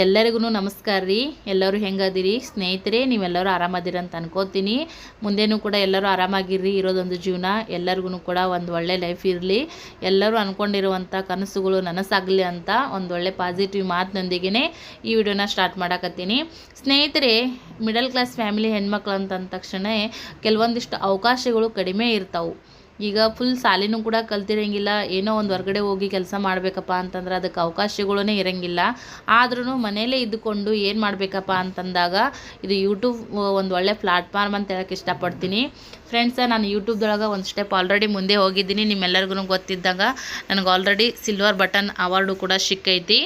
ಎಲ್ಲರಿಗೂ ನಮಸ್ಕಾರ ರೀ. ಎಲ್ಲರೂ ಹೆಂಗದಿರಿ? ಸ್ನೇಹಿತರೆ, ನೀವೆಲ್ಲರೂ ಆರಾಮದಿರಿ ಅಂತ ಅನ್ಕೋತೀನಿ. ಮುಂದೇನೂ ಕೂಡ ಎಲ್ಲರೂ ಆರಾಮಾಗಿರ್ರಿ. ಇರೋದೊಂದು ಜೀವನ. ಎಲ್ಲರಿಗೂ ಕೂಡ ಒಂದು ಒಳ್ಳೆ ಲೈಫ್ ಇರಲಿ. ಎಲ್ಲರೂ ಅಂದ್ಕೊಂಡಿರುವಂಥ ಕನಸುಗಳು ನನಸಾಗಲಿ ಅಂತ ಒಂದು ಒಳ್ಳೆ ಪಾಸಿಟಿವ್ ಮಾತಿನೊಂದಿಗೆ ಈ ವಿಡಿಯೋನ ಸ್ಟಾರ್ಟ್ ಮಾಡಾಕತ್ತೀನಿ. ಸ್ನೇಹಿತರೆ ಮಿಡಲ್ ಕ್ಲಾಸ್ ಫ್ಯಾಮಿಲಿ ಹೆಣ್ಮಕ್ಳು ಅಂತಂದ ತಕ್ಷಣ ಕೆಲವೊಂದಿಷ್ಟು ಅವಕಾಶಗಳು ಕಡಿಮೆ ಇರ್ತಾವೆ. ಈಗ ಫುಲ್ ಸಾಲಿನೂ ಕೂಡ ಕಲ್ತಿರಂಗಿಲ್ಲ. ಏನೋ ಒಂದು ಹೊರಗಡೆ ಹೋಗಿ ಕೆಲಸ ಮಾಡಬೇಕಪ್ಪ ಅಂತಂದ್ರೆ ಅದಕ್ಕೆ ಅವಕಾಶಗಳೇ ಇರಂಗಿಲ್ಲ. ಆದ್ರೂ ಮನೆಯಲ್ಲೇ ಇದ್ದುಕೊಂಡು ಏನು ಮಾಡಬೇಕಪ್ಪ ಅಂತಂದಾಗ ಇದು ಯೂಟ್ಯೂಬ್ ಒಂದು ಒಳ್ಳೆ ಪ್ಲಾಟ್ಫಾರ್ಮ್ ಅಂತ ಹೇಳಕ್ಕೆ ಇಷ್ಟಪಡ್ತೀನಿ. ಫ್ರೆಂಡ್ಸ ನಾನು ಯೂಟ್ಯೂಬ್ದೊಳಗೆ ಒಂದು ಸ್ಟೆಪ್ ಆಲ್ರೆಡಿ ಮುಂದೆ ಹೋಗಿದ್ದೀನಿ. ನಿಮ್ಮೆಲ್ಲರಿಗೂ ಗೊತ್ತಿದ್ದಾಗ, ನನಗೆ ಆಲ್ರೆಡಿ ಸಿಲ್ವರ್ ಬಟನ್ ಅವಾರ್ಡು ಕೂಡ ಸಿಕ್ಕೈತಿ.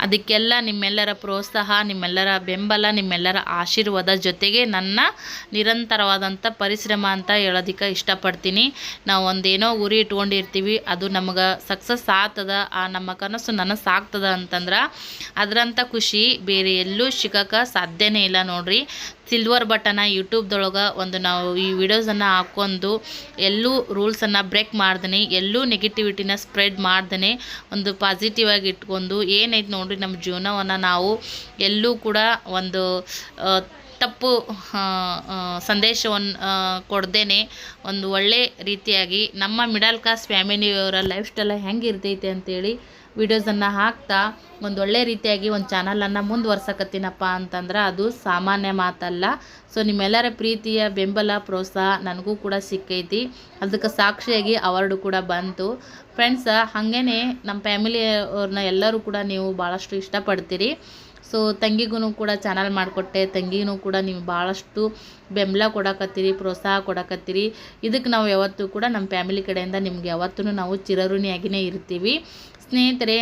ಅದಕ್ಕೆಲ್ಲ ನಿಮ್ಮೆಲ್ಲರ ಪ್ರೋತ್ಸಾಹ, ನಿಮ್ಮೆಲ್ಲರ ಬೆಂಬಲ, ನಿಮ್ಮೆಲ್ಲರ ಆಶೀರ್ವಾದ ಜೊತೆಗೆ ನನ್ನ ನಿರಂತರವಾದಂಥ ಪರಿಶ್ರಮ ಅಂತ ಹೇಳೋದಕ್ಕೆ ಇಷ್ಟಪಡ್ತೀನಿ. ನಾವು ಒಂದೇನೋ ಗುರಿ ಇಟ್ಕೊಂಡಿರ್ತೀವಿ, ಅದು ನಮಗೆ ಸಕ್ಸಸ್ ಆಗ್ತದ, ಆ ನಮ್ಮ ಕನಸು ನನಸು ಆಗ್ತದ ಅಂತಂದ್ರೆ, ಅದರಂಥ ಖುಷಿ ಬೇರೆ ಎಲ್ಲೂ ಸಿಗೋಕೆ ಸಾಧ್ಯನೇ ಇಲ್ಲ ನೋಡ್ರಿ. ಸಿಲ್ವರ್ ಬಟನ ಯೂಟ್ಯೂಬ್ದೊಳಗೆ ಒಂದು ನಾವು ಈ ವಿಡಿಯೋಸನ್ನು ಹಾಕ್ಕೊಂಡು ಎಲ್ಲೂ ರೂಲ್ಸನ್ನು ಬ್ರೇಕ್ ಮಾಡ್ದೇ ಎಲ್ಲೂ ನೆಗೆಟಿವಿಟಿನ ಸ್ಪ್ರೆಡ್ ಮಾಡ್ದೇ ಒಂದು ಪಾಸಿಟಿವ್ ಆಗಿ ಇಟ್ಕೊಂಡು ಏನೈತೆ ನೋಡಿರಿ ನಮ್ಮ ಜೀವನವನ್ನು ನಾವು ಎಲ್ಲೂ ಕೂಡ ಒಂದು ತಪ್ಪು ಸಂದೇಶವನ್ನು ಕೊಡ್ದೇನೆ, ಒಂದು ಒಳ್ಳೆ ರೀತಿಯಾಗಿ ನಮ್ಮ ಮಿಡಲ್ ಕ್ಲಾಸ್ ಫ್ಯಾಮಿಲಿಯವರ ಲೈಫ್ ಸ್ಟೈಲ ಹೆಂಗೆ ಇರ್ತೈತೆ ಅಂತೇಳಿ ವಿಡಿಯೋಸನ್ನು ಹಾಕ್ತಾ ಒಂದು ಒಳ್ಳೆ ರೀತಿಯಾಗಿ ಒಂದು ಚಾನಲನ್ನು ಮುಂದುವರ್ಸಕತ್ತೀನಪ್ಪ ಅಂತಂದ್ರೆ ಅದು ಸಾಮಾನ್ಯ ಮಾತಲ್ಲ. ಸೊ ನಿಮ್ಮೆಲ್ಲರ ಪ್ರೀತಿಯ ಬೆಂಬಲ, ಪ್ರೋತ್ಸಾಹ ನನಗೂ ಕೂಡ ಸಿಕ್ಕೈತಿ. ಅದಕ್ಕೆ ಸಾಕ್ಷಿಯಾಗಿ ಅವಾರ್ಡು ಕೂಡ ಬಂತು. ಫ್ರೆಂಡ್ಸ ಹಾಗೇ ನಮ್ಮ ಫ್ಯಾಮಿಲಿಯವ್ರನ್ನ ಎಲ್ಲರೂ ಕೂಡ ನೀವು ಭಾಳಷ್ಟು ಇಷ್ಟಪಡ್ತೀರಿ. ಸೊ ತಂಗಿಗೂ ಕೂಡ ಚಾನಲ್ ಮಾಡಿಕೊಟ್ಟೆ. ತಂಗಿಗೂ ಕೂಡ ನೀವು ಭಾಳಷ್ಟು ಬೆಂಬಲ ಕೊಡಕತ್ತೀರಿ, ಪ್ರೋತ್ಸಾಹ ಕೊಡಕತ್ತೀರಿ. ಇದಕ್ಕೆ ನಾವು ಯಾವತ್ತೂ ಕೂಡ ನಮ್ಮ ಫ್ಯಾಮಿಲಿ ಕಡೆಯಿಂದ ನಿಮ್ಗೆ ಯಾವತ್ತೂ ನಾವು ಚಿರಋಣಿಯಾಗಿಯೇ ಇರ್ತೀವಿ. ಸ್ನೇಹಿತರೆ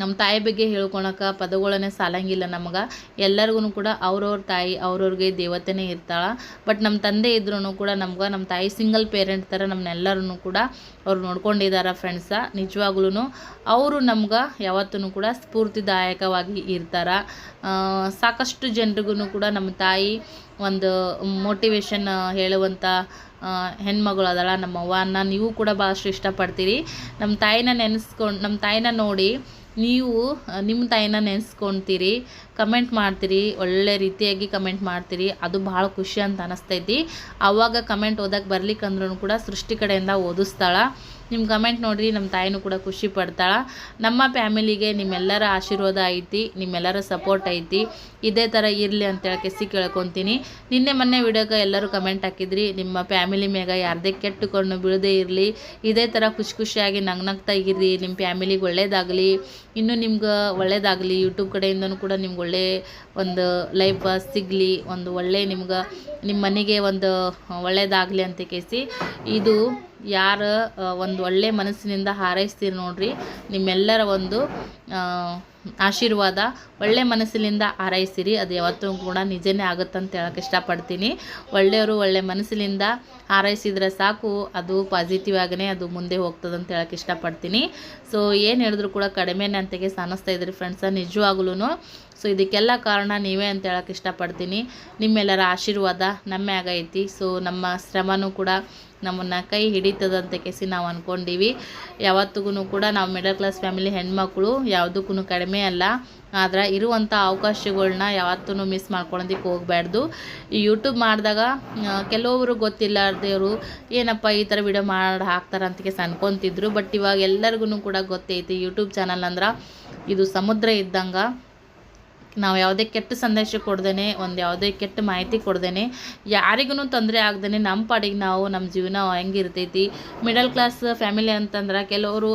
ನಮ್ಮ ತಾಯಿ ಬಗ್ಗೆ ಹೇಳ್ಕೊಳಕ್ಕೆ ಪದಗಳನ್ನೇ ಸಾಲಂಗಿಲ್ಲ ನಮಗೆ. ಎಲ್ಲರಿಗೂ ಕೂಡ ಅವ್ರವ್ರ ತಾಯಿ ಅವ್ರವ್ರಿಗೆ ದೇವತೆನೇ ಇರ್ತಾಳೆ. ಬಟ್ ನಮ್ಮ ತಂದೆ ಇದ್ರೂ ಕೂಡ ನಮ್ಗೆ ನಮ್ಮ ತಾಯಿ ಸಿಂಗಲ್ ಪೇರೆಂಟ್ ಥರ ನಮ್ಮನ್ನೆಲ್ಲರೂ ಕೂಡ ಅವ್ರು ನೋಡ್ಕೊಂಡಿದ್ದಾರೆ ಫ್ರೆಂಡ್ಸ ನಿಜವಾಗ್ಲೂ ಅವರು ನಮ್ಗೆ ಯಾವತ್ತೂ ಕೂಡ ಸ್ಫೂರ್ತಿದಾಯಕವಾಗಿ ಇರ್ತಾರೆ. ಸಾಕಷ್ಟು ಜನರಿಗೂ ಕೂಡ ನಮ್ಮ ತಾಯಿ ಒಂದು ಮೋಟಿವೇಶನ್ ಹೇಳುವಂಥ ಹೆಣ್ಮಗಳು ಅದಲ್ಲ ಅನ್ನ ನೀವು ಕೂಡ ಭಾಳಷ್ಟು ಇಷ್ಟಪಡ್ತೀರಿ. ನಮ್ಮ ತಾಯಿನ ನೆನೆಸ್ಕೊಂಡು ನಮ್ಮ ತಾಯಿನ ನೋಡಿ ನೀವು ನಿಮ್ಮ ತಾಯಿನ ನೆನೆಸ್ಕೊತೀರಿ. ಕಮೆಂಟ್ ಮಾಡ್ತೀರಿ, ಒಳ್ಳೆ ರೀತಿಯಾಗಿ ಕಮೆಂಟ್ ಮಾಡ್ತೀರಿ. ಅದು ಭಾಳ ಖುಷಿ ಅಂತ ಅನಿಸ್ತೈತಿ. ಆವಾಗ ಕಮೆಂಟ್ ಓದಕ್ಕೆ ಬರ್ಲಿಕ್ಕಂದ್ರೂ ಕೂಡ ಸೃಷ್ಟಿ ಕಡೆಯಿಂದ ಓದಿಸ್ತಾಳ. ನಿಮ್ಮ ಕಮೆಂಟ್ ನೋಡಿರಿ ನಮ್ಮ ತಾಯಿನೂ ಕೂಡ ಖುಷಿ ಪಡ್ತಾಳೆ. ನಮ್ಮ ಫ್ಯಾಮಿಲಿಗೆ ನಿಮ್ಮೆಲ್ಲರ ಆಶೀರ್ವಾದ ಐತಿ, ನಿಮ್ಮೆಲ್ಲರ ಸಪೋರ್ಟ್ ಐತಿ. ಇದೇ ಥರ ಇರಲಿ ಅಂತ ಕೆಸಿ ಕೇಳ್ಕೊತೀನಿ. ನಿನ್ನೆ ಮೊನ್ನೆ ವಿಡಿಯೋಗೆ ಎಲ್ಲರೂ ಕಮೆಂಟ್ ಹಾಕಿದ್ರಿ, ನಿಮ್ಮ ಫ್ಯಾಮಿಲಿ ಮ್ಯಾಗ ಯಾರದೇ ಕೆಟ್ಟುಕೊಂಡು ಬೀಳದೇ ಇರಲಿ, ಇದೇ ಥರ ಖುಷಿ ಖುಷಿಯಾಗಿ ನಗ್ನಗ್ತಾ ಇರ್ರಿ ನಿಮ್ಮ ಫ್ಯಾಮಿಲಿಗೆ ಒಳ್ಳೇದಾಗಲಿ, ಇನ್ನೂ ನಿಮ್ಗೆ ಒಳ್ಳೇದಾಗಲಿ ಯೂಟ್ಯೂಬ್ ಕಡೆಯಿಂದನೂ ಕೂಡ ನಿಮ್ಗೆ ಒಳ್ಳೆ ಒಂದು ಲೈಫ್ ಸಿಗಲಿ, ಒಂದು ಒಳ್ಳೆ ನಿಮ್ಗೆ ನಿಮ್ಮ ಮನೆಗೆ ಒಂದು ಒಳ್ಳೇದಾಗಲಿ ಅಂತ ಕೇಸಿ, ಇದು ಯಾರು ಒಂದು ಒಳ್ಳೆ ಮನಸ್ಸಿನಿಂದ ಹಾರೈಸ್ತೀರಿ ನೋಡ್ರಿ. ನಿಮ್ಮೆಲ್ಲರ ಒಂದು ಆಶೀರ್ವಾದ ಒಳ್ಳೆ ಮನಸ್ಸಿನಿಂದ ಹಾರೈಸಿರಿ. ಅದು ಯಾವತ್ತೂ ಕೂಡ ನಿಜನೇ ಆಗುತ್ತಂತ ಹೇಳಕ್ಕೆ ಇಷ್ಟಪಡ್ತೀನಿ. ಒಳ್ಳೆಯವರು ಒಳ್ಳೆ ಮನಸ್ಸಿನಿಂದ ಹಾರೈಸಿದ್ರೆ ಸಾಕು. ಅದು ಪಾಸಿಟಿವ್ ಆಗೇ ಅದು ಮುಂದೆ ಹೋಗ್ತದೆ ಅಂತ ಹೇಳಕ್ಕೆ ಇಷ್ಟಪಡ್ತೀನಿ. ಸೊ ಏನು ಹೇಳಿದ್ರು ಕೂಡ ಕಡಿಮೆನೇ ಅಂತೆಗೆ ಸಾನಿಸ್ತಾ ಇದ್ರಿ ಫ್ರೆಂಡ್ಸ ನಿಜವಾಗ್ಲೂ ಸೊ ಇದಕ್ಕೆಲ್ಲ ಕಾರಣ ನೀವೇ ಅಂತ ಹೇಳಕ್ಕೆ ಇಷ್ಟಪಡ್ತೀನಿ. ನಿಮ್ಮೆಲ್ಲರ ಆಶೀರ್ವಾದ ನಮ್ಮ ಆಗೈತಿ. ಸೊ ನಮ್ಮ ಶ್ರಮನೂ ಕೂಡ ನಮ್ಮನ್ನು ಕೈ ಹಿಡಿತದಂತ ಕೇಸಿ ನಾವು ಅಂದ್ಕೊಂಡೀವಿ ಯಾವತ್ತಿಗೂ ಕೂಡ ನಾವು ಮಿಡಲ್ ಕ್ಲಾಸ್ ಫ್ಯಾಮಿಲಿ ಹೆಣ್ಮಕ್ಳು ಯಾವುದಕ್ಕೂ ಕಡಿಮೆ ಅಲ್ಲ. ಆದರೆ ಇರುವಂಥ ಅವಕಾಶಗಳನ್ನ ಯಾವತ್ತೂ ಮಿಸ್ ಮಾಡ್ಕೊಳೋದಕ್ಕೆ ಹೋಗಬಾರ್ದು ಈ ಯೂಟ್ಯೂಬ್ ಮಾಡಿದಾಗ ಕೆಲವೊಬ್ರು ಗೊತ್ತಿಲ್ಲಾರ್ದೇವರು ಏನಪ್ಪ ಈ ಥರ ವಿಡಿಯೋ ಮಾಡಿ ಹಾಕ್ತಾರೆ ಅಂತ ಕೇಸ್ ಅನ್ಕೊತಿದ್ರು. ಬಟ್ ಇವಾಗ ಎಲ್ಲರಿಗೂ ಕೂಡ ಗೊತ್ತೈತಿ ಯೂಟ್ಯೂಬ್ ಚಾನಲ್ ಅಂದ್ರೆ ಇದು ಸಮುದ್ರ ಇದ್ದಂಗೆ. ನಾವು ಯಾವುದೇ ಕೆಟ್ಟ ಸಂದೇಶ ಕೊಡ್ದೇನೆ, ಒಂದು ಯಾವುದೇ ಕೆಟ್ಟ ಮಾಹಿತಿ ಕೊಡ್ದೇನೆ ಯಾರಿಗೂ ತೊಂದರೆ ಆಗ್ದೇ ನಮ್ಮ ಪಾಡಿಗೆ ನಾವು ನಮ್ಮ ಜೀವನ ಹೆಂಗಿರ್ತೈತಿ. ಮಿಡಲ್ ಕ್ಲಾಸ್ ಫ್ಯಾಮಿಲಿ ಅಂತಂದ್ರೆ ಕೆಲವರು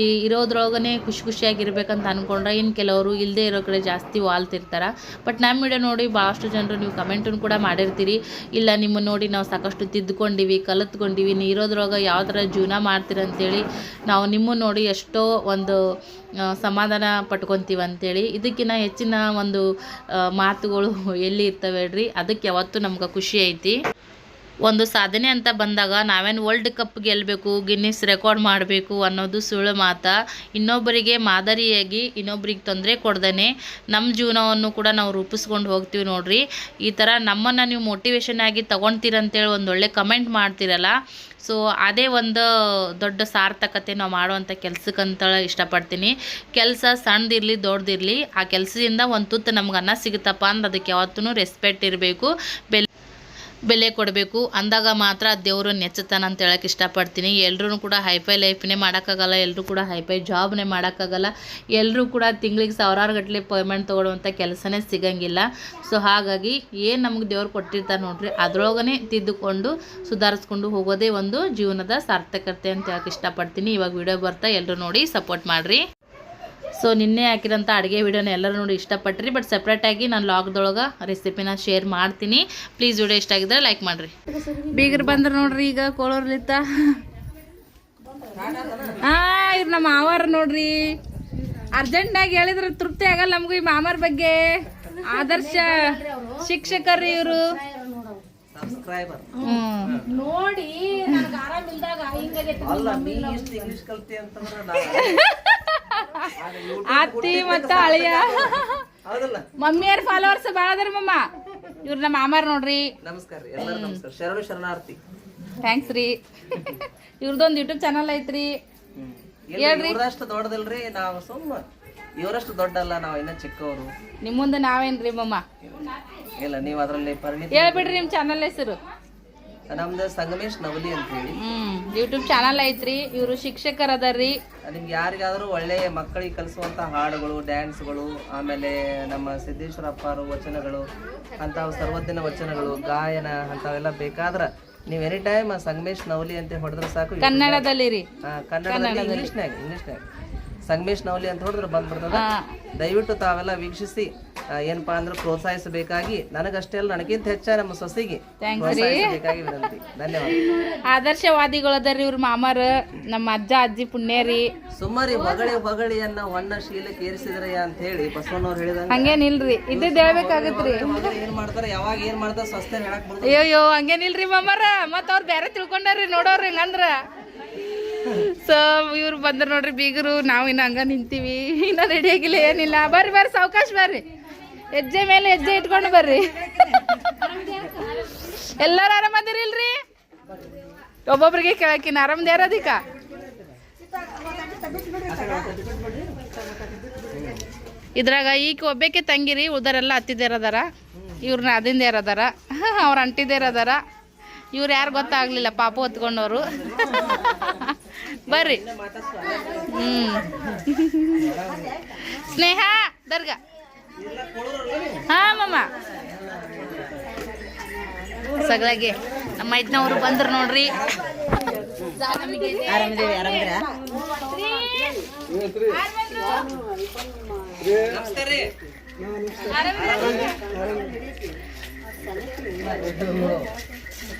ಈ ಇರೋದ್ರೊಳಗೇ ಖುಷಿ ಖುಷಿಯಾಗಿರ್ಬೇಕಂತ ಅಂದ್ಕೊಂಡ್ರೆ ಇನ್ನು ಕೆಲವರು ಇಲ್ಲದೇ ಇರೋ ಕಡೆ ಜಾಸ್ತಿ ವಾಲ್ತಿರ್ತಾರೆ. ಬಟ್ ನಮ್ಮ ವಿಡಿಯೋ ನೋಡಿ ಭಾಳಷ್ಟು ಜನರು ನೀವು ಕಮೆಂಟನ್ನು ಕೂಡ ಮಾಡಿರ್ತೀರಿ. ಇಲ್ಲ ನಿಮ್ಮನ್ನು ನೋಡಿ ನಾವು ಸಾಕಷ್ಟು ತಿದ್ದುಕೊಂಡಿವಿ, ಕಲಿತ್ಕೊಂಡಿವಿ ನೀವು ಇರೋದ್ರೊಳಗೆ ಯಾವ ಥರ ಜೀವನ ಮಾಡ್ತೀರಂತೇಳಿ ನಾವು ನಿಮ್ಮನ್ನು ನೋಡಿ ಎಷ್ಟೋ ಒಂದು ಸಮಾಧಾನ ಪಟ್ಕೊತೀವಿ ಅಂತೇಳಿ ಇದಕ್ಕಿಂತ ಹೆಚ್ಚಿನ ಒಂದು ಮಾತುಗಳು ಎಲ್ಲಿ ಇರ್ತವೆ ಹೇಳ್ರಿ? ಅದಕ್ಕೆ ಯಾವತ್ತೂ ನಮ್ಗೆ ಖುಷಿ ಐತಿ. ಒಂದು ಸಾಧನೆ ಅಂತ ಬಂದಾಗ ನಾವೇನು ವರ್ಲ್ಡ್ ಕಪ್ ಗೆಲ್ಲಬೇಕು ಗಿನ್ನಿಸ್ ರೆಕಾರ್ಡ್ ಮಾಡಬೇಕು ಅನ್ನೋದು ಸುಳ್ಳು ಮಾತ. ಇನ್ನೊಬ್ಬರಿಗೆ ಮಾದರಿಯಾಗಿ ಇನ್ನೊಬ್ರಿಗೆ ತೊಂದರೆ ಕೊಡ್ದೇ ನಮ್ಮ ಜೀವನವನ್ನು ಕೂಡ ನಾವು ರೂಪಿಸ್ಕೊಂಡು ಹೋಗ್ತೀವಿ ನೋಡ್ರಿ. ಈ ಥರ ನಮ್ಮನ್ನು ನೀವು ಮೋಟಿವೇಶನ್ ಆಗಿ ತೊಗೊಳ್ತೀರಂತೇಳಿ ಒಂದೊಳ್ಳೆ ಕಮೆಂಟ್ ಮಾಡ್ತೀರಲ್ಲ. ಸೊ ಅದೇ ಒಂದು ದೊಡ್ಡ ಸಾರ್ಥಕತೆ ನಾವು ಮಾಡುವಂಥ ಕೆಲಸಕ್ಕಂತ ಇಷ್ಟಪಡ್ತೀನಿ. ಕೆಲಸ ಸಣ್ಣದಿರಲಿ ದೊಡ್ಡದಿರಲಿ, ಆ ಕೆಲಸದಿಂದ ಒಂದು ತುತ್ತು ನಮ್ಗೆ ಅನ್ನ ಸಿಗುತ್ತಪ್ಪ ಅಂದ್ರೆ ಅದಕ್ಕೆ ಯಾವತ್ತೂ ರೆಸ್ಪೆಕ್ಟ್ ಇರಬೇಕು. ಬೆಲೆ ಬೆಲೆ ಕೊಡಬೇಕು. ಅಂದಾಗ ಮಾತ್ರ ದೇವರು ನೆಚ್ಚುತ್ತಾನೆ ಅಂತ ಹೇಳಕ್ಕೆ ಇಷ್ಟಪಡ್ತೀನಿ. ಎಲ್ಲರೂ ಕೂಡ ಹೈಫೈ ಲೈಫ್ನೇ ಮಾಡೋಕ್ಕಾಗಲ್ಲ ಎಲ್ಲರೂ ಕೂಡ ಹೈಫೈ ಜಾಬ್ನೇ ಮಾಡೋಕ್ಕಾಗಲ್ಲ. ಎಲ್ಲರೂ ಕೂಡ ತಿಂಗಳಿಗೆ ಸಾವಿರಾರು ಗಟ್ಟಲೆ ಪೇಮೆಂಟ್ ತೊಗೊಳುವಂಥ ಕೆಲಸನೇ ಸಿಗಂಗಿಲ್ಲ. ಸೊ ಹಾಗಾಗಿ ಏನು ನಮಗೆ ದೇವ್ರು ಕೊಟ್ಟಿರ್ತಾರೆ ನೋಡ್ರಿ, ಅದ್ರೊಳಗನೆ ತಿದ್ದುಕೊಂಡು ಸುಧಾರಿಸ್ಕೊಂಡು ಹೋಗೋದೇ ಒಂದು ಜೀವನದ ಸಾರ್ಥಕತೆ ಅಂತ ಹೇಳಕ್ಕೆ ಇಷ್ಟಪಡ್ತೀನಿ. ಇವಾಗ ವಿಡಿಯೋ ಬರ್ತಾ ಎಲ್ಲರೂ ನೋಡಿ ಸಪೋರ್ಟ್ ಮಾಡಿರಿ. ಸೊ ನಿನ್ನೆ ಹಾಕಿರೋಂಥ ಅಡುಗೆ ವಿಡಿಯೋನ ಎಲ್ಲರೂ ನೋಡಿ ಇಷ್ಟಪಟ್ರಿ ಬಟ್ ಸಪ್ರೇಟಾಗಿ ನಾನು ಲಾಗ್ದೊಳಗೆ ರೆಸಿಪಿನ ಶೇರ್ ಮಾಡ್ತೀನಿ. ಪ್ಲೀಸ್ ವಿಡಿಯೋ ಇಷ್ಟ ಆಗಿದ್ರೆ ಲೈಕ್ ಮಾಡಿರಿ. ಬೀಗರು ಬಂದ್ರೆ ನೋಡ್ರಿ ಈಗ ಕೋಳೂರ್ಲಿತ್ತ. ಹಾಂ ಇವ್ರು ನಮ್ಮ ಮಾವಾರ ನೋಡ್ರಿ. ಅರ್ಜೆಂಟಾಗಿ ಹೇಳಿದ್ರೆ ತೃಪ್ತಿ ಆಗಲ್ಲ ನಮಗೂ ಈ ಮಾಮಾರ ಬಗ್ಗೆ. ಆದರ್ಶ ಶಿಕ್ಷಕರು ಇವರು. ನೋಡಿ ಅತ್ತಿ ಮತ್ತ ಅಳಿಯ ಮಮ್ಮಿಯರ್ ಫಾಲೋವರ್ಸ್ ಭಾಳ ಅದಾರ ಮಮ್ಮ. ಇವ್ರ ನಮ್ಮ ಮಾಮಾರ್ ನೋಡ್ರಿ. ನಮಸ್ಕಾರ ಶರಣ ಎಲ್ಲರೂ ನಮಸ್ಕಾರ. ಶರಣು ಶರಣಾರ್ಥಿ. ಥ್ಯಾಂಕ್ಸ್ ರೀ. ಇವ್ರದೊಂದು ಯೂಟ್ಯೂಬ್ ಚಾನಲ್ ಐತ್ರಿ. ಇವ್ರಷ್ಟು ದೊಡ್ಡದಲ್ರಿ ನಾವು ಸುಮ್ಮ ಇವರಷ್ಟು ದೊಡ್ಡಲ್ಲ ನಾವು ಇನ್ನ ಚಿಕ್ಕವರು. ನಿಮ್ಮ ಮುಂದೆ ನಾವೇನ್ರಿ ಮಮ್ಮ? ಇಲ್ಲ ನೀವು ಅದರಲ್ಲಿ ಪರಿಣಿತ ಹೇಳ್ಬಿಡ್ರಿ ನಿಮ್ಮ ಚಾನಲ್ ಹೆಸರು. ನಮ್ದು ಸಂಗಮೇಶ್ ನವಲಿ ಅಂತ ಹೇಳಿ ಹ್ಮ್ ಯೂಟ್ಯೂಬ್ ಚಾನಲ್ ಐತ್ರಿ. ಇವರು ಶಿಕ್ಷಕರ ಅದಾರ್ರಿ ನಿಮ್ಗೆ ಯಾರಿಗಾದರೂ ಒಳ್ಳೆ ಮಕ್ಕಳಿಗೆ ಕಲಿಸುವಂಥ ಹಾಡುಗಳು ಡ್ಯಾನ್ಸ್ಗಳು ಆಮೇಲೆ ನಮ್ಮ ಸಿದ್ದೇಶ್ವರಪ್ಪಾರು ವಚನಗಳು ಅಂಥವು ಸರ್ವಜ್ಞನ ವಚನಗಳು ಗಾಯನ ಅಂಥವೆಲ್ಲ ಬೇಕಾದ್ರೆ ನೀವು ಎನಿ ಟೈಮ್ ಸಂಗಮೇಶ್ ನವಲಿ ಅಂತ ಹೊಡೆದ್ರೆ ಸಾಕು. ಕನ್ನಡದಲ್ಲಿ ರೀ ಕನ್ನಡದಲ್ಲಿ ಇಂಗ್ಲೀಷ್ನಾಗ ಇಂಗ್ಲಿಷ್ನ್ಯಾಗ ಸಂಗಮೇಶ್ ನವಲಿ ಅಂತ ಹೊಡೆದ್ರೆ ಬಂದ್ಬಿಡ್ತದ. ದಯವಿಟ್ಟು ತಾವೆಲ್ಲ ವೀಕ್ಷಿಸಿ ಏನಪ್ಪಾ ಅಂದ್ರೆ ಪ್ರೋತ್ಸಾಹಿಸಬೇಕಾಗಿ ನನಗಷ್ಟೇ ಅಲ್ಲ ನನಗಿಂತ ಹೆಚ್ಚ ನಮ್ಮ ಸೊಸೆಗೆ ಪ್ರೋತ್ಸಾಹಿಸಬೇಕಾಗಿ ವಿನಂತಿ. ಧನ್ಯವಾದ. ಆದರ್ಶವಾದಿಗಳು ಅದಾರ್ರಿ ಇವ್ರ ಮಾಮಾರ ನಮ್ಮ ಅಜ್ಜ ಅಜ್ಜಿ ಪುಣ್ಯರಿ. ಸುಮಾರಿ ಸುಮ್ಮರಿ ಹೊಗಳಿ ಹೊಗಳಿಯನ್ನ ಹೊನ್ನ ಶೀಲಕ್ಕೆ ಏರಿಸಿದ್ರಯ್ಯ ಅಂತ ಹೇಳಿ ಬಸವನವ್ರು ಹೇಳಿದಂಗ. ಹಂಗೇನಿಲ್ರಿ. ಇದ್ದಿದ್ದು ಹೇಳ್ಬೇಕಾಗತ್ರಿ. ಏನ್ ಮಾಡ್ತಾರ ಯಾವಾಗ ಏನ್ ಮಾಡ್ತಾರ ಸ್ವಸ್ಥ ಹೇಳಕ್ ಅಯ್ಯೋ ಹಂಗೇನಿಲ್ರಿ ಮಾಮರ. ಮತ್ತ ಅವ್ರು ಬೇರೆ ತಿಳ್ಕೊಂಡಾರ್ರಿ ನೋಡೋರಿ ಹಂಗಂದ್ರ ಸೊ ಇವ್ರು ಬಂದ್ರ ನೋಡ್ರಿ, ಬೀಗರು, ನಾವು ಇನ್ನ ಹಂಗ ನಿಂತೀವಿ. ಇನ್ನ ರೆಡಿ ಆಗಿಲ್ಲ, ಏನಿಲ್ಲ. ಬರ್ರಿ ಬರ್ರಿ, ಸಾವಕಾಶ ಬರ್ರಿ. ಹೆಜ್ಜೆ ಮೇಲೆ ಹೆಜ್ಜೆ ಇಟ್ಕೊಂಡು ಬರ್ರಿ. ಎಲ್ಲಾರು ಆರಾಮದಿರಿಲ್ರಿ ಒಬ್ಬೊಬ್ರಿಗೆ ಕೇಳಕಿನ ಇರೋದಿಕ್ಕ ಇದ್ರಾಗ ಈಗ ಒಬ್ಬಕ್ಕೆ ತಂಗಿರಿ ಉದರೆಲ್ಲ ಹತ್ತಿದ್ದೇರದಾರ ಇವ್ರನ್ನ ಅದಿಂದೇರದಾರ ಅವ್ರ ಅಂಟಿದೇರದಾರ ಇವ್ರು ಯಾರು ಗೊತ್ತಾಗ್ಲಿಲ್ಲ ಪಾಪು ಹೊತ್ಕೊಂಡವ್ರು. ಬರ್ರಿ. ಹ್ಮ್. ಸ್ನೇಹ ದರ್ಗ. ಹಾ ಮಮ್ಮ ಸಗಳಾಗಿ ನಮ್ಮ ಮೈದ್ನವ್ರು ಬಂದ್ರು ನೋಡ್ರಿ. ನಮಸ್ಕಾರ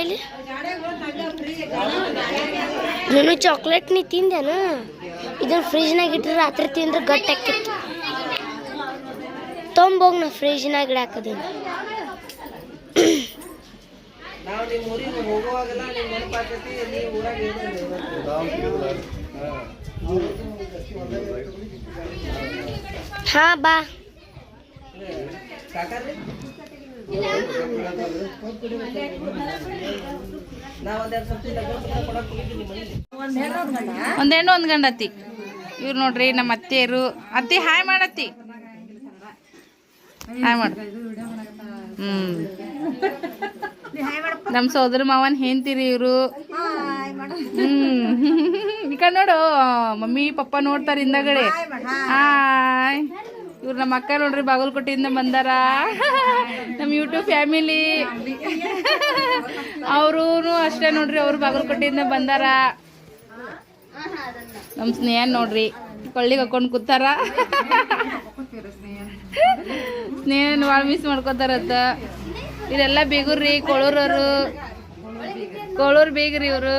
ಇಲ್ಲಿ ನಾನು ಚಾಕ್ಲೇಟ್ ನೀ ತಿಂದೇನ ಇದನ್ನ ಫ್ರಿಜ್ನಾಗ ಇಟ್ಟರೆ ರಾತ್ರಿ ತಿಂದ್ರೆ ಗಟ್ಟಿ ಹಾಕಿತ್ತು ತೊಂಬೋಗ್ ನಾ ಫ್ರಿಜ್ನಾಗ ಇಡಾಕದೀನಿ. ಹಾ ಬಾ. ಒಂದು ಹೆಣ್ಣು, ಒಂದು ಗಂಡತಿ. ಇವ್ರು ನೋಡ್ರಿ, ನಮ್ಮ ಅತ್ತೆಯರು. ಅತ್ತಿ, ಹಾಯ್ ಮಾಡತ್ತಿ. ಹಾಯ್ ಮಾಡ. ನಮ್ಮ ಸೋದರ ಮಾವನ್ ಹೇಂತಿರಿ ಇವರು. ಹ್ಮ್. ಈ ಕಡೆ ನೋಡು, ಮಮ್ಮಿ, ಪಪ್ಪ ನೋಡ್ತಾರ ಹಿಂದಗಡೆ. ಹಾಯ್. ಇವ್ರು ನಮ್ಮ ಅಕ್ಕ ನೋಡ್ರಿ ಬಾಗಲಕೋಟೆಯಿಂದ ಬಂದಾರ. ನಮ್ಮ ಯೂಟ್ಯೂಬ್ ಫ್ಯಾಮಿಲಿ ಅವರು ಅಷ್ಟೇ ನೋಡ್ರಿ, ಅವರು ಬಾಗಲಕೋಟೆಯಿಂದ ಬಂದಾರ. ನಮ್ಮ ಸ್ನೇಹ ನೋಡ್ರಿ, ಕೊಳ್ಳಿಗೆ ಹಾಕೊಂಡು ಕೂತಾರ. ಸ್ನೇಹನ ಭಾಳ ಮಿಸ್ ಮಾಡ್ಕೋತಾರತ್ತ. ಇದೆಲ್ಲ ಬೀಗುರ್ರಿ, ಕೊಳೂರವರು. ಕೊಳೂರು ಬೀಗ್ರಿ ಇವರು.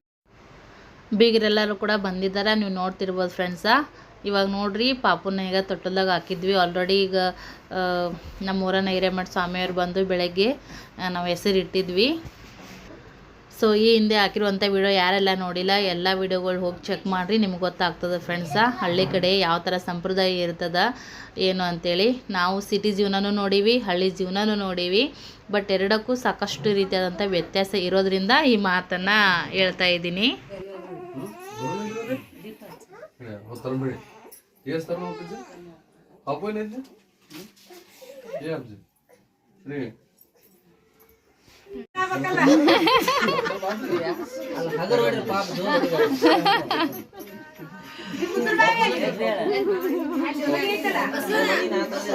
ಬೀಗರೆಲ್ಲರೂ ಕೂಡ ಬಂದಿದ್ದಾರೆ. ನೀವು ನೋಡ್ತಿರ್ಬೋದು ಫ್ರೆಂಡ್ಸ ಇವಾಗ ನೋಡ್ರಿ, ಪಾಪುನ ಈಗ ತೊಟ್ಟಲ್ದಾಗ ಹಾಕಿದ್ವಿ. ಆಲ್ರೆಡಿ ಈಗ ನಮ್ಮ ಊರನ್ನ ಹಿರೇಮಠ ಸ್ವಾಮಿಯವ್ರು ಬಂದು ಬೆಳಗ್ಗೆ ನಾವು ಹೆಸರು ಇಟ್ಟಿದ್ವಿ ಸೊ ಈ ಹಿಂದೆ ಹಾಕಿರುವಂಥ ವಿಡಿಯೋ ಯಾರೆಲ್ಲ ನೋಡಿಲ್ಲ, ಎಲ್ಲ ವಿಡಿಯೋಗಳು ಹೋಗಿ ಚೆಕ್ ಮಾಡಿರಿ, ನಿಮ್ಗೆ ಗೊತ್ತಾಗ್ತದೆ ಫ್ರೆಂಡ್ಸ ಹಳ್ಳಿ ಕಡೆ ಯಾವ ಥರ ಸಂಪ್ರದಾಯ ಇರ್ತದ, ಏನು ಅಂತೇಳಿ. ನಾವು ಸಿಟಿ ಜೀವನನೂ ನೋಡೀವಿ, ಹಳ್ಳಿ ಜೀವನನೂ ನೋಡೀವಿ. ಬಟ್ ಎರಡಕ್ಕೂ ಸಾಕಷ್ಟು ರೀತಿಯಾದಂಥ ವ್ಯತ್ಯಾಸ ಇರೋದ್ರಿಂದ ಈ ಮಾತನ್ನು ಹೇಳ್ತಾ ಇದ್ದೀನಿ. ತರಬೇಡಿ ಎಷ್ಟು ತರ ಹೋಗ್ತಿದ್ದೆ ಅಪ್ಪ ಏನೈತಿ ಏ ಅಪ್ಜಿ ರೀ. ಅಲ್ಲ ಹಗರ್ ಹೊಡ್ರಿ ಪಾಪ ಜೋರ್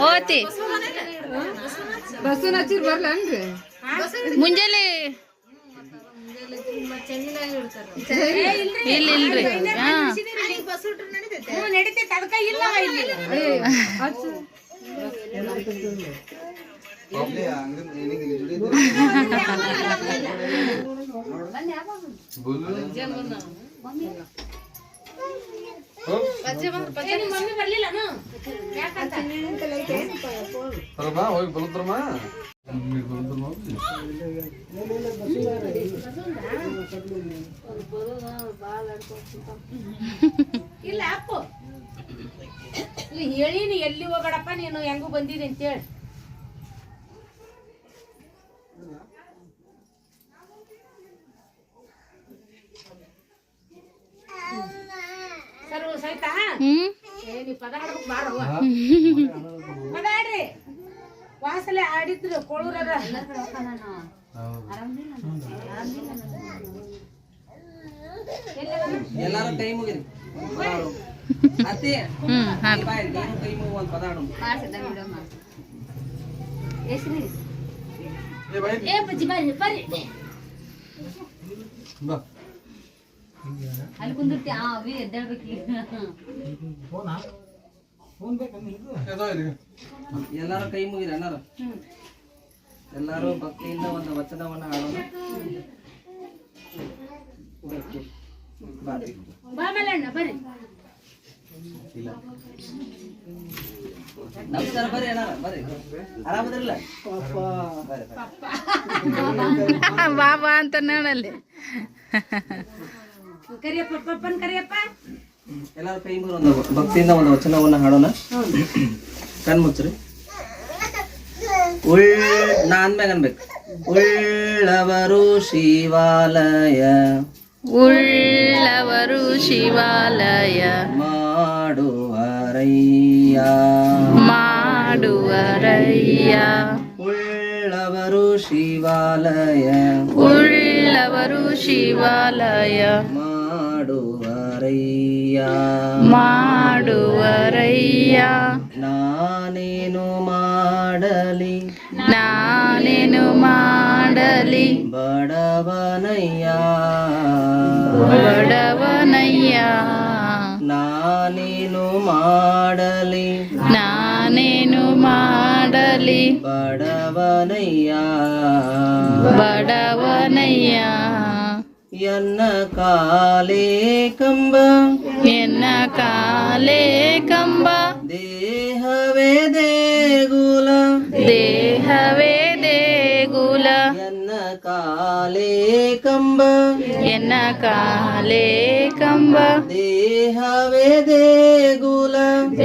ಓತಿ ಮುಂಜಾನೆ ಇಲ್ಲ ಇಲ್ರಿ. ಹಾ. ಹ್ಞೂ ನಡೀತೈತೆ ಅದಕ್ಕೆ ಇಲ್ಲ ಹೋಗಿ ಬಲತ್ರಮ್ಮ ಇಲ್ಲ ಅಪ್ಪು. ಇಲ್ಲಿ ಹೇಳೀನಿ ಎಲ್ಲಿ ಹೋಗಡಪ್ಪ ನೀನು ಹೆಂಗು ಬಂದಿದೆ ಅಂತ ಹೇಳಿ ಸರ್ ಸಹಿತ ಏನಿ ನೀವು ಪದ ಹಾಡ್ಬೇಕು ಬಾರವ್ವ ಪದ ಹಾಡ್ರಿ. ವಾಸಲೆ ಆಡಿದ್ರು ಕೊಳೂರರ ಕೈ ಬಾಯ್ ಕೈ ಏ ಬಜ್ಜಿ ಬಾ ಅಲ್ಲಿ ಕುಂದಿರ್ತೀಯ ಅವಿ ಎದ್ದೇಳ್ಬೇಕು ಎಲ್ಲಾರು ಕೈ ಮುಗಿದ ಎಲ್ಲಾರು ಎಲ್ಲಾರು ಭಕ್ತಿಯಿಂದ ಒಂದು ವಚನವನ್ನ ಹಾಡೋಣ. ನಮಸ್ಕಾರ ಬರ್ರಿ ಅಣ್ಣಾರ ಬರ್ರಿ. ಆರಾಮದಿರಲ್ಲ? ಬರ್ರಿ, ಬರ್ರಿ. ಬಾ ಬಾ ಅಂತ ನೋಡಲ್ಲಿ ಕರಿಯಪ್ಪ ಪಪ್ಪನ್ ಕರಿಯಪ್ಪ. ಎಲ್ಲಾರು ಕೈ ಮುಗಿರಿ ಒಂದು ಭಕ್ತಿಯಿಂದ ಒಂದು ವಚನವನ್ನ ಹಾಡೋಣ ಕಣ್ ಮುಚ್ಚ್ರಿ ಉಳ್ ನಾ ಅಂದ್ಮ್ಯಾಗ ಅನ್ಬೇಕು ಉಳ್ಳವರು ಶಿವಾಲಯ ಉಳ್ಳವರು ಶಿವಾಲಯ ಮಾಡುವರಯ್ಯ ಮಾಡುವರಯ್ಯ ಉಳ್ಳವರು ಶಿವಾಲಯ ಉಳ್ಳವರು ಶಿವಾಲಯ ಮಾಡುವರಯ್ಯ ಮಾಡುವರಯ್ಯ. ನಾನೇನು ಮಾಡಲಿ? ನಾನೇನು ಮಾಡಲಿ? ಬಡವನಯ್ಯ. ಬಡವನಯ್ಯ. ನಾನೇನು ಮಾಡಲಿ? ನಾನೇನು ಮಾಡಲಿ? ಬಡವನಯ್ಯ. ಬಡವನಯ್ಯಾ. ಎನ್ನ ಕಾಲೇ ಕಂಬ ಎನ್ನ ಕಾಲೇ ಕಂಬ ದೇಹವೇ ದೇಗುಲ ದೇಹವೇ ದೇಗುಲ ಎನ್ನ ಕಾಲೇ ಕಂಬ ಎನ್ನ ಕಾಲೇ ಕಂಬ ದೇಹವೇ ದೇಗುಲ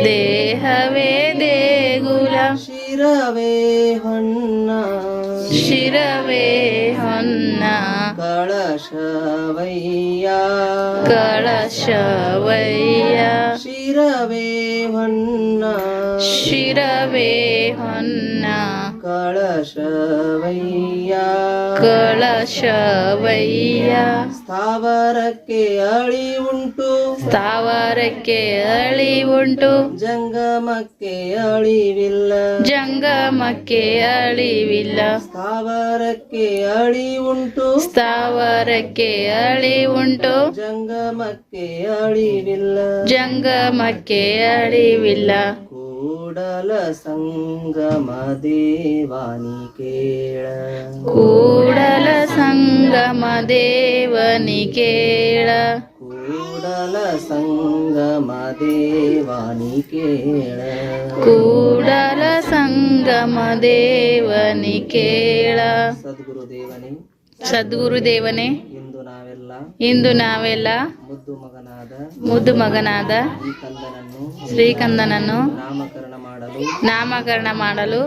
ದೇಹವೇ ದೇಗುಲ ಶಿರವೇ ಹೊನ್ನ ಶಿರವೇ ಹೊನ್ನ ಕಳಶವಯ್ಯ ಕಳಶವಯ್ಯ ಶಿರವೇ ಹೊನ್ನ ಶಿರವೇ ಹೊನ್ನ ಕಳಶವಯ್ಯ. ಕಳಶವಯ್ಯ. ಸ್ಥಾವರಕ್ಕೆ ಅಳಿ ಉಂಟು. ಸ್ಥಾವರಕ್ಕೆ ಅಳಿ ಉಂಟು. ಜಂಗಮಕ್ಕೆ ಅಳಿವಿಲ್ಲ. ಜಂಗಮಕ್ಕೆ ಅಳಿವಿಲ್ಲ. ಸ್ಥಾವರಕ್ಕೆ ಅಳಿ ಉಂಟು. ಸ್ಥಾವರಕ್ಕೆ ಅಳಿ ಉಂಟು. ಜಂಗಮಕ್ಕೆ ಅಳಿವಿಲ್ಲ. ಜಂಗಮಕ್ಕೆ ಅಳಿವಿಲ್ಲ. ಕೂಡಲ ಸಂಗಮ ದೇವಾನಿ ಕೇಳ. ಕೂಡಲ ಸಂಗಮ ದೇವನಿ ಕೇಳ. ಕೂಡಲ ಸಂಗಮ ದೇವಾನಿ ಕೇಳ. ಕೂಡಲ ಸಂಗಮ ದೇವನಿ ಕೇಳ. ಸದ್ಗುರು ದೇವನೇ ಸದ್ಗುರು ದೇವನೇ ಇಂದು ನಾವೆಲ್ಲ ಮುದ್ದು ಮಗನಾದ ಮುದ್ದು ಮಗನಾದ ಶ್ರೀಕಂದನನ್ನು ನಾಮಕರಣ ಮಾಡಲು ನಾಮಕರಣ ಮಾಡಲು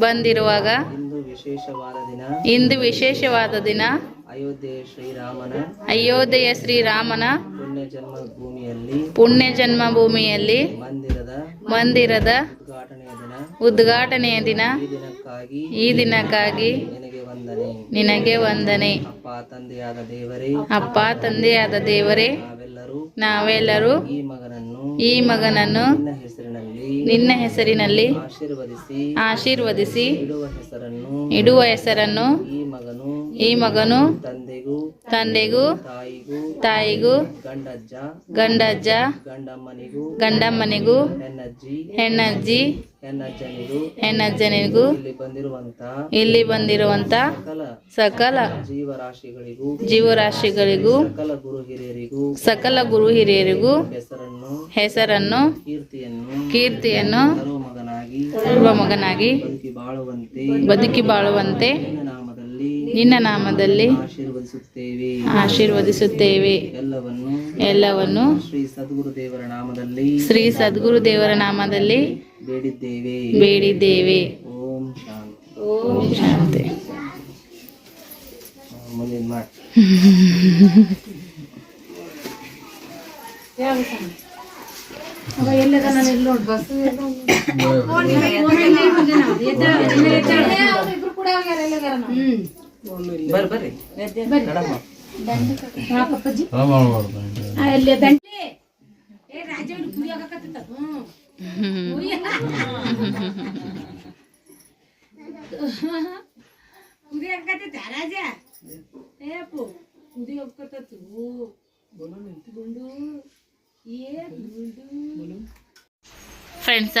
ಬಂದಿರುವಾಗ ಇಂದು ವಿಶೇಷವಾದ ದಿನ ಇಂದು ವಿಶೇಷವಾದ ದಿನ ಅಯೋಧ್ಯೆ ಶ್ರೀರಾಮನ ಅಯೋಧ್ಯೆಯ ಶ್ರೀರಾಮನ ಪುಣ್ಯ ಜನ್ಮ ಭೂಮಿಯಲ್ಲಿ ಪುಣ್ಯ ಜನ್ಮಭೂಮಿಯಲ್ಲಿ ಮಂದಿರದ ಮಂದಿರದ ಉದ್ಘಾಟನೆ ಉದ್ಘಾಟನೆಯ ದಿನ. ಈ ದಿನಕ್ಕಾಗಿ ನಿನಗೆ ವಂದನೆ. ಅಪ್ಪ ತಂದೆಯಾದ ದೇವರೇ. ಅಪ್ಪ ತಂದೆಯಾದ ದೇವರೇ. ನಾವೆಲ್ಲರೂ ಈ ಮಗನನ್ನು ಈ ಮಗನನ್ನು ನಿನ್ನ ಹೆಸರಿನಲ್ಲಿ ಆಶೀರ್ವದಿಸಿ ಇಡುವ ಹೆಸರನ್ನು ಇಡುವ ಹೆಸರನ್ನು ಈ ಮಗನು ಈ ಮಗನು ತಂದೆಗೂ ತಂದೆಗೂ ತಾಯಿಗೂ ತಾಯಿಗೂ ಗಂಡಜ್ಜ ಗಂಡಜ್ಜ ಗಂಡಮ್ಮನಿಗೂ ಗಂಡಮ್ಮನಿಗೂ ಹೆಣ್ಣಜ್ಜಿ ಹೆಣ್ಣಜ್ಜಿ ಹೆಣ್ಣಜ್ಜನಿಗೂ ಹೆಣ್ಣಜ್ಜನಿಗೂ ಇಲ್ಲಿ ಬಂದಿರುವಂತ ಇಲ್ಲಿ ಬಂದಿರುವಂತ ಸಕಲ ಜೀವರಾಶಿಗಳಿಗೂ ಜೀವರಾಶಿಗಳಿಗೂ ಸಕಲ ಗುರು ಹಿರಿಯರಿಗೂ ಸಕಲ ಗುರು ಹಿರಿಯರಿಗೂ ಹೆಸರನ್ನು ಹೆಸರನ್ನು ಕೀರ್ತಿಯನ್ನು ಕೀರ್ತಿಯನ್ನು ಮಗನಾಗಿ ಮಗನಾಗಿ ಬದುಕಿ ಬಾಳುವಂತೆ ಬದುಕಿ ಬಾಳುವಂತೆ ನಿನ್ನ ನಾಮದಲ್ಲಿ ಆಶೀರ್ವದಿಸುತ್ತೇವೆ ಆಶೀರ್ವದಿಸುತ್ತೇವೆ ಎಲ್ಲವನ್ನು ಎಲ್ಲವನ್ನು ಶ್ರೀ ಸದ್ಗುರು ದೇವರ ನಾಮದಲ್ಲಿ ಶ್ರೀ ಸದ್ಗುರು ದೇವರ ನಾಮದಲ್ಲಿ ಬೇಡಿದ್ದೇವೆ ಬೇಡಿದ್ದೇವೆ ಓಂ ಶಾಂತಿ ಓಂ ಶಾಂತಿ ಮುಂದಿನ ಮಾಡಿ ಬರ್ರಿ ಬರ್ರಿ. ಗುಂಡು. ಫ್ರೆಂಡ್ಸ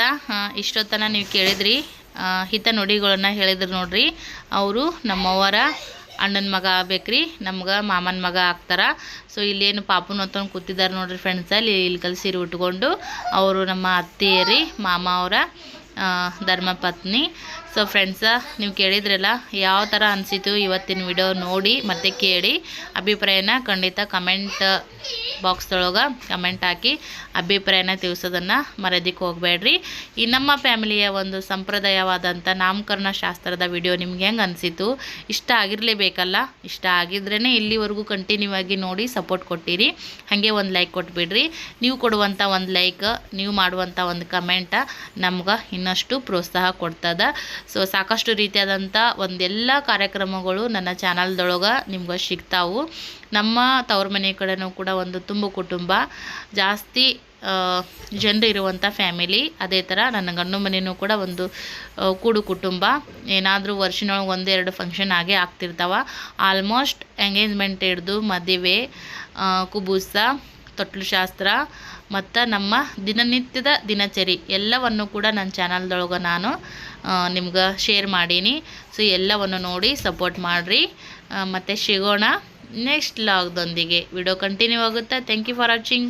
ಇಷ್ಟೊತ್ತನ ನೀವು ಕೇಳಿದ್ರಿ. ಹಿತ ನುಡಿಗಳನ್ನ ಹೇಳಿದ್ರು ನೋಡ್ರಿ. ಅವರು ನಮ್ಮವರ ಅಣ್ಣನ ಮಗ ಆಗ್ಬೇಕ್ರಿ, ನಮ್ಗೆ ಮಾಮನ ಮಗ ಆಗ್ತಾರ. ಸೊ ಇಲ್ಲೇನು ಪಾಪುನ ಹೊತ್ಕೊಂಡು ಕೂತಿದ್ದಾರೆ ನೋಡ್ರಿ ಫ್ರೆಂಡ್ಸ್ ಇಲ್ಲಿ ಇಲ್ಲಿ ಕಲ್ ಉಟ್ಕೊಂಡು. ಅವರು ನಮ್ಮ ಅತ್ತೆಯರಿ, ಮಾಮ ಅವರ ಧರ್ಮಪತ್ನಿ ಸೊ ಫ್ರೆಂಡ್ಸ ನೀವು ಕೇಳಿದ್ರಲ್ಲ, ಯಾವ ಥರ ಅನಿಸಿತು ಇವತ್ತಿನ ವಿಡಿಯೋ ನೋಡಿ ಮತ್ತೆ ಕೇಳಿ. ಅಭಿಪ್ರಾಯನ ಖಂಡಿತ ಕಮೆಂಟ್ ಬಾಕ್ಸ್ದೊಳಗೆ ಕಮೆಂಟ್ ಹಾಕಿ ಅಭಿಪ್ರಾಯನ ತಿಳಿಸೋದನ್ನು ಮರೆಯೋದಕ್ಕೆ ಹೋಗಬೇಡ್ರಿ. ಈ ನಮ್ಮ ಫ್ಯಾಮಿಲಿಯ ಒಂದು ಸಂಪ್ರದಾಯವಾದಂಥ ನಾಮಕರಣ ಶಾಸ್ತ್ರದ ವಿಡಿಯೋ ನಿಮ್ಗೆ ಹೆಂಗೆ ಅನಿಸಿತು? ಇಷ್ಟ ಆಗಿರಲೇಬೇಕಲ್ಲ? ಇಷ್ಟ ಆಗಿದ್ರೇ ಇಲ್ಲಿವರೆಗೂ ಕಂಟಿನ್ಯೂ ಆಗಿ ನೋಡಿ ಸಪೋರ್ಟ್ ಕೊಟ್ಟಿರಿ. ಹಾಗೆ ಒಂದು ಲೈಕ್ ಕೊಟ್ಬಿಡ್ರಿ. ನೀವು ಕೊಡುವಂಥ ಒಂದು ಲೈಕ್ ನೀವು ಮಾಡುವಂಥ ಒಂದು ಕಮೆಂಟ ನಮ್ಗೆ ಇನ್ನಷ್ಟು ಪ್ರೋತ್ಸಾಹ ಕೊಡ್ತದ. ಸೊ ಸಾಕಷ್ಟು ರೀತಿಯಾದಂಥ ಒಂದೆಲ್ಲ ಕಾರ್ಯಕ್ರಮಗಳು ನನ್ನ ಚಾನಲ್ದೊಳಗೆ ನಿಮ್ಗೆ ಸಿಗ್ತಾವು. ನಮ್ಮ ತವ್ರ ಮನೆ ಕಡೆನೂ ಕೂಡ ಒಂದು ತುಂಬು ಕುಟುಂಬ, ಜಾಸ್ತಿ ಜನರು ಇರುವಂಥ ಫ್ಯಾಮಿಲಿ, ಅದೇ ಥರ ನನ್ನ ಗಂಡು ಮನೆಯೂ ಕೂಡ ಒಂದು ಕೂಡು ಕುಟುಂಬ. ಏನಾದರೂ ವರ್ಷನೊಳಗೆ ಒಂದೆರಡು ಫಂಕ್ಷನ್ ಆಗೇ ಆಗ್ತಿರ್ತಾವ. ಆಲ್ಮೋಸ್ಟ್ ಎಂಗೇಜ್ಮೆಂಟ್ ಹಿಡ್ದು ಮದುವೆ ಕುಬೂಸ, ತೊಟ್ಲು ಶಾಸ್ತ್ರ ಮತ್ತು ನಮ್ಮ ದಿನನಿತ್ಯದ ದಿನಚರಿ ಎಲ್ಲವನ್ನು ಕೂಡ ನನ್ನ ಚಾನಲ್ದೊಳಗೆ ನಾನು ನಿಮ್ಗೆ ಶೇರ್ ಮಾಡೀನಿ. ಸೊ ಎಲ್ಲವನ್ನು ನೋಡಿ ಸಪೋರ್ಟ್ ಮಾಡಿರಿ. ಮತ್ತು ಸಿಗೋಣ ನೆಕ್ಸ್ಟ್ ಲಾಗ್ದೊಂದಿಗೆ ವಿಡಿಯೋ ಕಂಟಿನ್ಯೂ ಆಗುತ್ತೆ? Thank you for watching